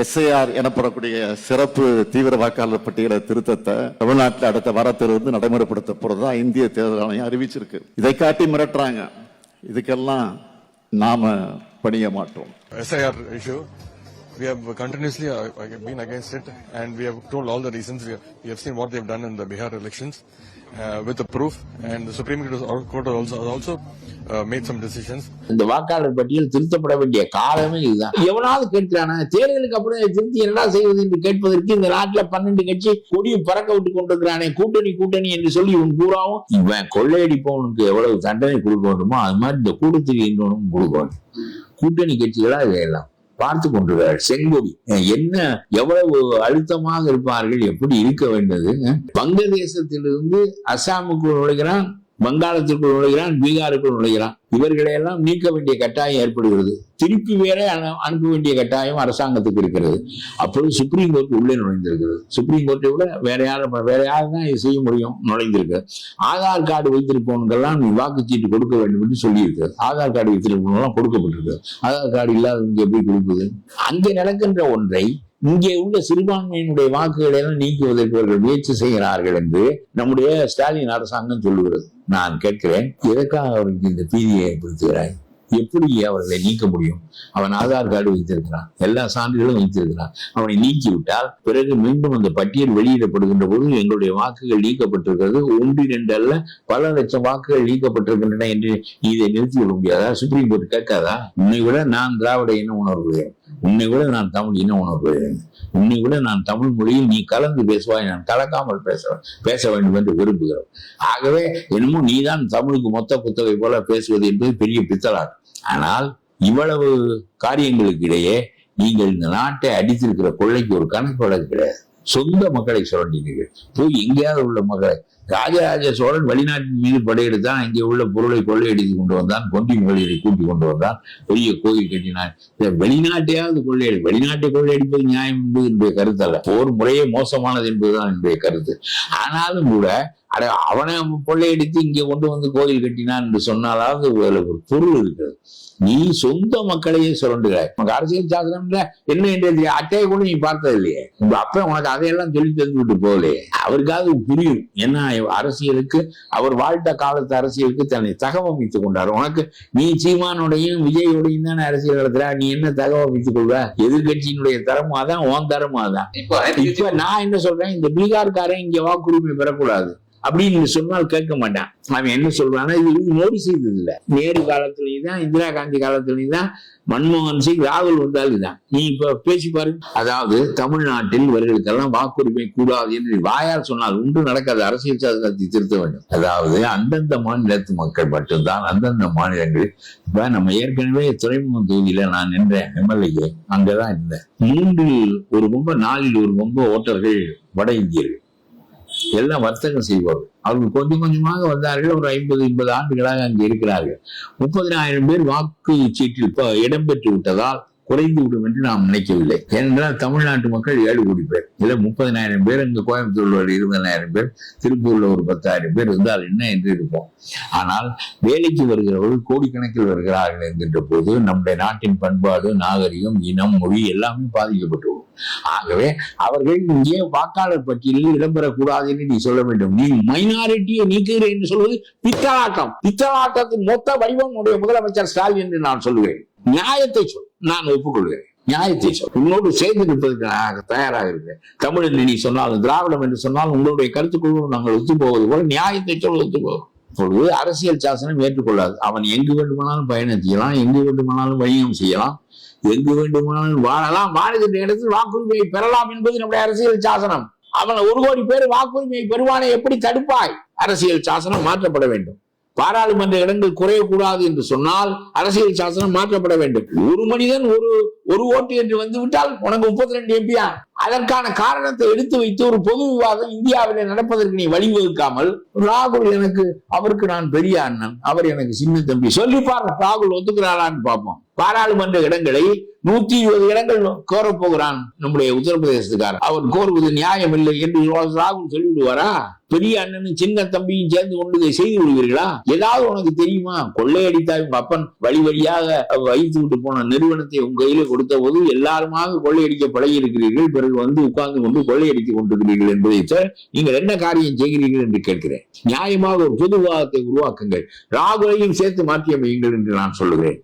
SIR எனப்படக்கூடிய சிறப்பு தீவிர வாக்காளர் பட்டியல திருத்தத்தை தமிழ்நாட்டில் அடுத்த வாரத்திலிருந்து நடைமுறைப்படுத்த போறதா இந்திய தேர்தல் ஆணையம் அறிவிச்சிருக்கு. இதை காட்டி மிரட்டுறாங்க. இதுக்கெல்லாம் நாம பணிய மாட்டோம். S I R issue we have continuously uh, been against it, and we have told all the reasons. We have, we have seen what they have done in the Bihar elections uh, with the proof, and the Supreme Court also also uh, made some decisions. இந்த வாக்காளர் பட்டியல் திருத்தப்பட வேண்டிய காலமே இதுதான் எவனாவது கேட்கிறானா தேர்தலுக்கு அப்புறம் திருத்தி என்னடா செய்வது என்று கேட்பதற்கு இந்த நாட்டில் பன்னெண்டு கட்சி கொடியை பறக்க விட்டு கொண்டிருக்கிறானே கூட்டணி கூட்டணி என்று சொல்லி இவன் கூறாவும் இவன் கொள்ளையடிப்பவனுக்கு எவ்வளவு தண்டனை கொடுக்க வேண்டுமோ அது மாதிரி இந்த கூட்டத்தில் கொடுக்க வேண்டும் கூட்டணி கட்சிகளா இதையெல்லாம் பார்த்து கொண்டிருக்கிறார். செங்கொடி என்ன எவ்வளவு அழுத்தமாக இருப்பார்கள்? எப்படி இருக்க வேண்டியது? வங்கதேசத்திலிருந்து அஸ்ஸாமுக்குள் நுழைகிறான். வங்காளத்திற்குள் நுழைகிறான் பீகாருக்குள் நுழைகிறான். இவர்களையெல்லாம் நீக்க வேண்டிய கட்டாயம் ஏற்படுகிறது. திருப்பி வேற அனுப்ப வேண்டிய கட்டாயம் அரசாங்கத்துக்கு இருக்கிறது. அப்பொழுது சுப்ரீம் கோர்ட் உள்ளே நுழைந்திருக்கிறது. சுப்ரீம் கோர்ட்டை விட வேற யாரும் வேற யாரும் தான் செய்ய முடியும்? நுழைந்திருக்கு ஆதார் கார்டு வைத்திருப்பவனுக்கெல்லாம் நீ வாக்குச்சீட்டு கொடுக்க வேண்டும் என்று சொல்லியிருக்கிறது. ஆதார் கார்டு வைத்திருப்பவங்கெல்லாம் கொடுக்கப்பட்டிருக்கு ஆதார் கார்டு இல்லாதவங்க எப்படி கொடுக்குது அங்கே நடக்கின்ற ஒன்றை இங்கே உள்ள சிறுபான்மையினுடைய வாக்குகளை எல்லாம் நீக்குவதற்கு அவர்கள் முயற்சி செய்கிறார்கள் என்று நம்முடைய ஸ்டாலின் அரசாங்கம் சொல்லுகிறது. நான் கேட்கிறேன் எதற்காக அவருக்கு இந்த பீதியை ஏற்படுத்துகிறாய்? எப்படி அவர்களை நீக்க முடியும்? அவன் ஆதார் கார்டு வைத்திருக்கிறான். எல்லா சான்றுகளும் வைத்திருக்கிறான். அவனை நீக்கி விட்டால் பிறகு மீண்டும் அந்த பட்டியல் வெளியிடப்படுகின்ற போது எங்களுடைய வாக்குகள் நீக்கப்பட்டிருக்கிறது. ஒன்று இரண்டு அல்ல பல லட்சம் வாக்குகள் நீக்கப்பட்டிருக்கின்றன என்று நீ இதை நிறுத்தி விட முடியாதா? சுப்ரீம் கோர்ட் கேட்காதா? உன்னை விட நான் திராவிட இன உணர்வுகிறேன் உன்னை விட நான் தமிழ் இன உணர்வுகிறேன் உன்னை விட நான் தமிழ் மொழியில் நீ கலந்து பேசுவாய். நான் கலக்காமல் பேச பேச வேண்டும் என்று விரும்புகிறோம். ஆகவே என்னமோ நீதான் தமிழுக்கு மொத்த புத்தகை போல பேசுவது என்பது பெரிய பித்தலாட்டம் ஆனால் இவ்வளவு காரியங்களுக்கு இடையே நீங்கள் இந்த நாட்டை அடித்திருக்கிற கொள்ளைக்கு ஒரு கணக்கு வழக்கு கிடையாது. சொந்த மக்களை சுரண்டினீர்கள். போய் எங்கேயாவது உள்ள மக்களை. ராஜராஜ சோழன் வெளிநாட்டின் மீது படையெடுத்தான் இங்கே உள்ள பொருளை கொள்ளையடித்து கொண்டு வந்தான் கொண்டி மகளிரை கூட்டி கொண்டு வந்தான். பெரிய கோயில் கட்டினான் வெளிநாட்டையாவது கொள்ளையடி. வெளிநாட்டை கொள்ளையடிப்பது நியாயம் என்பது என்னுடைய கருத்து அல்ல போர் முறையே மோசமானது என்பதுதான் என்னுடைய கருத்து. ஆனாலும் கூட அட அவனை கொள்ளையடித்து இங்கே கொண்டு வந்து கோயில் கட்டினான் என்று சொன்னாலாவது ஒரு பொருள் இருக்கிறது. நீ சொந்த மக்களையே சுரண்டுகிறாய். உனக்கு அரசியல் சாசனம்ல என்ன என்று அட்டையை கூட நீ பார்த்தது இல்லையே உங்க அப்பா உனக்கு அதையெல்லாம் சொல்லி தெரிஞ்சு விட்டு போகலையே. அவருக்காவது புரியும். என்ன அரசியலுக்கு அவர் வாழ்ந்த காலத்து அரசியலுக்கு தன்னை தகவமைத்துக் கொண்டார். உனக்கு நீ சீமானுடையும் விஜயோடையும் தானே அரசியல் நடத்துற நீ என்ன தகவமைத்துக் கொள்வ எதிர்கட்சியினுடைய தரமும் அதான் உன் தரமும் அதான். இப்ப நான் என்ன சொல்றேன்? இந்த பீகார்காரன் இங்க வாக்குரிமை பெறக்கூடாது. அப்படின்னு சொன்னால் கேட்க மாட்டான். அவன் என்ன சொல்றான்னா இது மோடி செய்தது இல்லை நேரு காலத்துலயும் தான் இந்திரா காந்தி காலத்துலயும் தான் மன்மோகன் சிங் ராகுல் வந்தாலும் தான் நீ இப்ப பேசி பாரு. அதாவது தமிழ்நாட்டில் இவர்களுக்கெல்லாம் வாக்குரிமை கூடாது என்று வாயால் சொன்னால் ஒன்று நடக்காது. அரசியல் சாசனத்தை திருத்த வேண்டும். அதாவது அந்தந்த மாநிலத்து மக்கள் மட்டும்தான் அந்தந்த மாநிலங்கள். இப்ப நம்ம ஏற்கனவே துறைமுகம் தொகுதியில நான் நின்றேன் எம்எல்ஏ. அங்கதான் இருந்தேன். மூன்றில் ஒரு ரொம்ப நாலில் ஒரு ரொம்ப ஓட்டர்கள் வட இந்தியர்கள். எல்லாம் வர்த்தகம் செய்வார்கள் அவர்கள் கொஞ்சம் கொஞ்சமாக வந்தார்கள். ஒரு ஐம்பது ஐம்பது ஆண்டுகளாக அங்கே இருக்கிறார்கள். முப்பதினாயிரம் பேர் வாக்கு சீட்டில் இடம்பெற்று விட்டதால் குறைந்து விடும் என்று நாம் நினைக்கவில்லை. ஏனென்றால் தமிழ்நாட்டு மக்கள் ஏழு கோடி பேர். இதுல முப்பதினாயிரம் பேர் இங்கு கோயம்புத்தூர்ல ஒரு இருபதனாயிரம் பேர் திருப்பூர்ல ஒரு பத்தாயிரம் பேர் இருந்தால் என்ன என்று இருப்போம். ஆனால் வேலைக்கு வருகிறவர்கள் கோடிக்கணக்கில் வருகிறார்கள் என்கின்ற போது நம்முடைய நாட்டின் பண்பாடு நாகரிகம் இனம் மொழி எல்லாமே பாதிக்கப்பட்டுள்ளது ஆகவே அவர்கள் இங்கே வாக்காளர் பட்டியலில் இடம்பெறக்கூடாது என்று நீ சொல்ல வேண்டும். நீ மைனாரிட்டியை நீக்குகிறேன் என்று சொல்வது பித்தலாட்டம். பித்தலாட்டத்தின் மொத்த வடிவம் உடைய முதலமைச்சர் ஸ்டாலின் என்று நான் சொல்லுவேன். நியாயத்தை சொல். நான் ஒப்புக்கொள்கிறேன். நியாயத்தை சொல். உன்னோடு சேர்ந்து நிற்பதற்கு நான் தயாராக இருக்கிறேன். தமிழ் என்று நீ சொன்னாலும் திராவிடம் என்று சொன்னாலும் உங்களுடைய கருத்துக்குழு நாங்கள் ஒத்து போவது போல நியாயத்தை சொல் ஒத்து போவோம் இப்பொழுது அரசியல் சாசனம் ஏற்றுக்கொள்ளாது. அவன் எங்கு வேண்டுமானாலும் பயணம் செய்யலாம் எங்கு வேண்டுமானாலும் வணிகம் செய்யலாம். எங்கு வேண்டுமானாலும் வாழலாம். வாழுகின்ற இடத்தில் வாக்குரிமையை பெறலாம் என்பது நம்முடைய அரசியல் சாசனம். அவன் ஒரு கோடி பேர் வாக்குரிமையை பெறுவானை எப்படி தடுப்பாய்? அரசியல் சாசனம் மாற்றப்பட வேண்டும். பாராளுமன்ற இடங்கள் குறையக்கூடாது என்று சொன்னால் அரசியல் சாசனம் மாற்றப்பட வேண்டும். ஒரு மனிதன் ஒரு ஒரு ஓட்டு என்று வந்துவிட்டால் உனக்கு முப்பத்தி ரெண்டு எம்பியா அதற்கான காரணத்தை எடுத்து வைத்து ஒரு பொது விவாதம் இந்தியாவில் நடப்பதற்கு நீ வழிவகுக்காமல் ராகுல் எனக்கு அவருக்கு நான் பெரிய அண்ணன் அவர் எனக்கு சின்ன தம்பி. சொல்லி பாரு ராகுல் ஒத்துக்கிறாரான்னு பார்ப்போம். பாராளுமன்ற இடங்களை நூத்தி இருபது இடங்கள் கோரப் போகிறான் நம்முடைய உத்தரப்பிரதேசத்துக்காரர். அவர் கோருவது நியாயம் இல்லை என்று ராகுல் சொல்லிவிடுவாரா? பெரிய அண்ணனும் சின்ன தம்பியும் சேர்ந்து கொண்டு இதை செய்து விடுவீர்களா? ஏதாவது உனக்கு தெரியுமா? கொள்ளையடித்தாய் உங்க அப்பன் வழி வழியாக வைத்து விட்டு போன நிறுவனத்தை உங்க கையில கொடுத்த போது எல்லாருமாக கொள்ளையடிக்க பழகி இருக்கிறீர்கள். பிறகு வந்து உட்கார்ந்து கொண்டு கொள்ளையடித்துக் கொண்டிருக்கிறீர்கள் என்பதை நீங்கள் என்ன காரியம் செய்கிறீர்கள் என்று கேட்கிறேன். நியாயமாக ஒரு பொது விவாதத்தை உருவாக்குங்கள். ராகுலையும் சேர்த்து மாற்றி அமையுங்கள் என்று நான் சொல்லுகிறேன்.